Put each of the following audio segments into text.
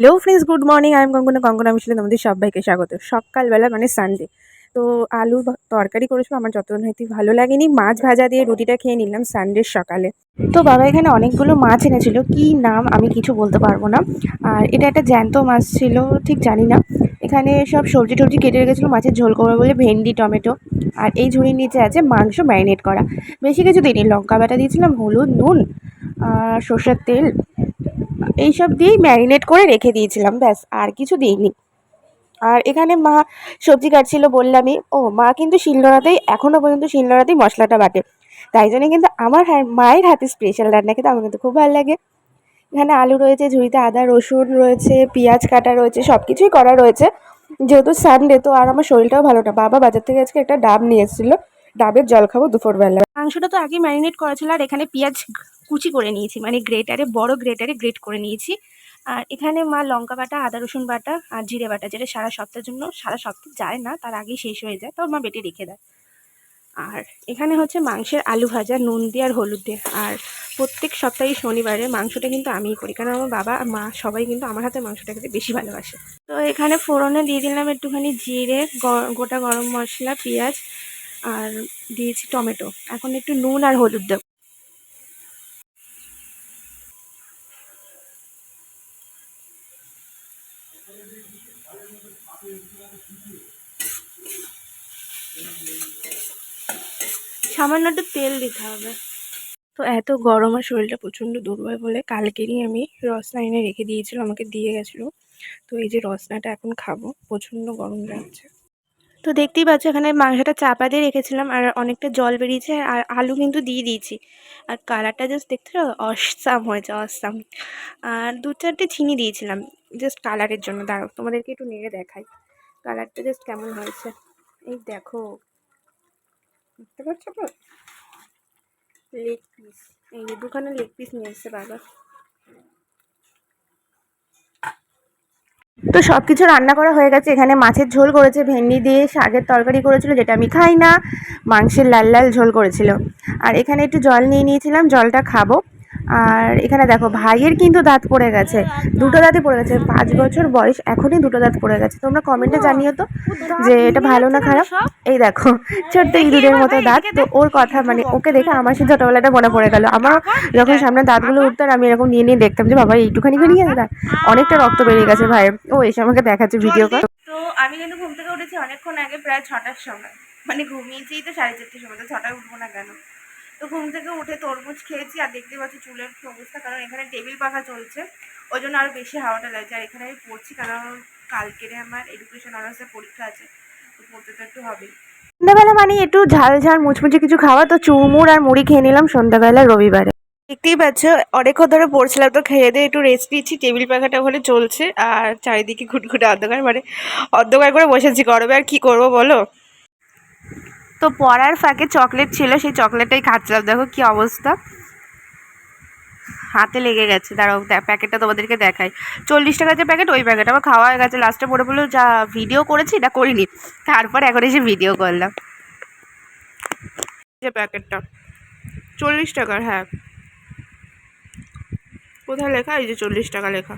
Hello friends good morning I am Kankana Kankana মিশলে তোমাদের সবাইকে স্বাগত। সকালবেলা মানে সানডে তো আলু তরকারি করেছিল, আমার যতক্ষণ হয়তো ভালো লাগেনি। মাছ ভাজা দিয়ে রুটিটা খেয়ে নিলাম সানডের সকালে। তো বাবা এখানে অনেকগুলো মাছ এনেছিল, কি নাম আমি কিছু বলতে পারব না। আর এটা একটা জ্যান্ত মাছ ছিল, ঠিক জানি না। এখানে সব সবজি টবজি কেটে রেখেছিলো, মাছের ঝোল করবে বলে, ভেন্ডি, টমেটো। আর এই ঝুড়ির নিচে আছে মাংস ম্যারিনেট করা। বেশি কিছু দিইনি, লঙ্কা বাটা দিয়েছিলাম, হলুদ, নুন, আর সর্ষের তেল। এইসব দিয়েই ম্যারিনেট করে রেখে দিয়েছিলাম, ব্যাস, আর কিছু দিইনি। আর এখানে মা সবজি কাটছিল বললামই, ও, মা কিন্তু শিলনোড়াতেই এখনও পর্যন্ত শিলনোড়াতেই মশলাটা বাটে। তাই জন্য কিন্তু আমার মায়ের হাতে স্পেশাল রান্না খেতে আমার কিন্তু খুব ভালো লাগে। এখানে আলু রয়েছে, ঝুড়িতে আদা, রসুন রয়েছে, পেঁয়াজ কাটা রয়েছে সব কিছুই করা রয়েছে। যেহেতু সানডে তো আর আমার শরীরটাও ভালো না। বাবা বাজার থেকে আজকে একটা ডাব নিয়ে এসেছিল, ডাবের জল খাব দুপুরবেলা। মাংসটা তো আগে ম্যারিনেট করা ছিল, আর এখানে পেঁয়াজ কুচি করে নিয়েছি মানে গ্রেটারে, বড় গ্রেটারে গ্রেট করে নিয়েছি। আর এখানে মা লঙ্কা বাটা, আদা রসুন বাটা আর জিরে বাটা, যেটা সারা সপ্তাহের জন্য, সারা সপ্তাহ যায় না, তার আগেই শেষ হয়ে যায়, তাও মা বেটে রেখে দেয়। আর এখানে হচ্ছে মাংসের আলু ভাজা, নুন দিয়ে আর হলুদ দিয়ে। আর প্রত্যেক সপ্তাহে শনিবারে মাংসটা কিন্তু আমিই করি, কারণ আমার বাবা আর মা সবাই কিন্তু আমার হাতে মাংসটা খেতে বেশি ভালোবাসে। তো এখানে ফোড়নে দিয়ে দিলাম একটুখানি জিরে গোটা গরম মশলা, পেঁয়াজ আর দিয়েছি টমেটো। এখন একটু নুন আর হলুদ দেবো। সামান্য একটু তেল দিতে হবে। তো এত গরম আর শরীরটা প্রচণ্ড দুর্বল বলে কালকেরই আমি রসনা এনে রেখে দিয়েছিল, আমাকে দিয়ে গেছিল। তো এই যে রসনাটা এখন খাব, প্রচণ্ড গরম লাগছে। তো দেখতেই পাচ্ছ, এখানে মাংসটা চাপা দিয়ে রেখেছিলাম আর অনেকটা জল বেরিয়েছে আর আলু কিন্তু দিয়ে দিয়েছি। আর কালারটা জাস্ট দেখতে অসাম হয়েছে, অসাম। আর দু চারটে চিনি দিয়েছিলাম জাস্ট কালারের জন্য। দাঁড়াও, তোমাদেরকে একটু নেড়ে দেখাই। কালারটা জাস্ট কেমন হয়েছে? এই দেখো। বুঝতে পারছ তো? লেগ পিস এই দুখানা লেগ পিস নিয়ে এসছে বাবা। তো সব কিছু রান্না করা হয়ে গেছে। এখানে মাছের ঝোল করেছে, ভেন্ডি দিয়ে শাকের তরকারি করেছিল, যেটা আমি খাই না, মাংসের লাল লাল ঝোল করেছিল। আর এখানে একটু জল নিয়ে নিয়েছিলাম, জলটা খাব। আর এখানে দেখো ভাইয়ের কিন্তু দাঁত পড়ে গেছে। দুটো দাঁতই পড়ে গেছে। পাঁচ বছর বয়স এখনই দুটো দাঁত পড়ে গেছে। তোমরা কমেন্টে জানিও তো যে এটা ভালো না খারাপ? এই দেখো ছোট্ট ইঁদুরের মতো দাঁত। তো ওর কথা মানে ওকে দেখে আমার সেই ছোটোবেলাটা মনে পড়ে গেল। আমার যখন সামনে দাঁতগুলো উঠতো আর আমি এরকম নিয়ে নিয়ে দেখতাম যে বাবা এইটুখানি বেরিয়ে গেছে দাঁত অনেকটা রক্ত বেরিয়ে গেছে ভাইয়ের। ও এসে আমাকে দেখাচ্ছে ভিডিও কল তো আমি কিন্তু ঘুম থেকে উঠেছি অনেকক্ষণ আগে প্রায় ছটার সময়। মানে ঘুমিয়েছি তো সাড়ে চারটের সময় তো ছটায় উঠবো না কেন? তো ঘুম থেকে উঠে তরমুজ খেয়েছি আর দেখতে পাচ্ছি চুলের কি অবস্থা কারণ এখানে টেবিল পাখা চলছে। ওই জন্য আরও বেশি হাওয়াটা লাগছে। আর এখানে আমি পড়ছি কারণ কালকেরে আমার এডুকেশন অনার্সের পরীক্ষা আছে তো পড়তে তো একটু হবেই সন্ধ্যাবেলা মানে একটু ঝাল ঝাল মুচমুচে কিছু খাওয়া তো চুমুর আর মুড়ি খেয়ে নিলাম সন্ধ্যাবেলা রবিবারে। দেখতেই পাচ্ছ অনেকক্ষণ ধরে পড়ছিলাম তো খেয়ে দিয়ে একটু রেস্ট নিচ্ছি। টেবিল পাখাটা ওখানে চলছে আর চারিদিকে ঘুটঘুটে অন্ধকার মানে অন্ধকার করে বসেছি। গরমে আর কি করব বলো? তো পড়ার ফাঁকে চকলেট ছিল, সেই চকলেটটাই খাচ্ছিলাম। দেখো কি অবস্থা। হাতে লেগে গেছে। দাঁড়াও প্যাকেটটা তোমাদেরকে দেখাই। চল্লিশ টাকার যে প্যাকেট, ওই প্যাকেট। আমার খাওয়া হয়ে গেছে। লাস্টে পড়ে বলল যা ভিডিও করেছি, এটা করিনি। তারপর এখন এসে ভিডিও করলাম। যে প্যাকেটটা। চল্লিশ টাকার হ্যাঁ। কোথায় লেখা? এই যে চল্লিশ টাকা লেখা।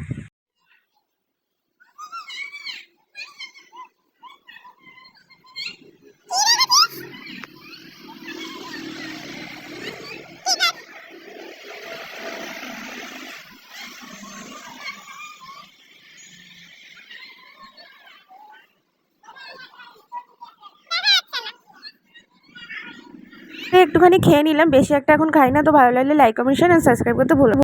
একটুখানি খেয়ে নিলাম, বেশি একটা এখন খাই না, তো ভালো লাগলে লাইক কমেন্ট শেয়ার সাবস্ক্রাইব করতে ভুলো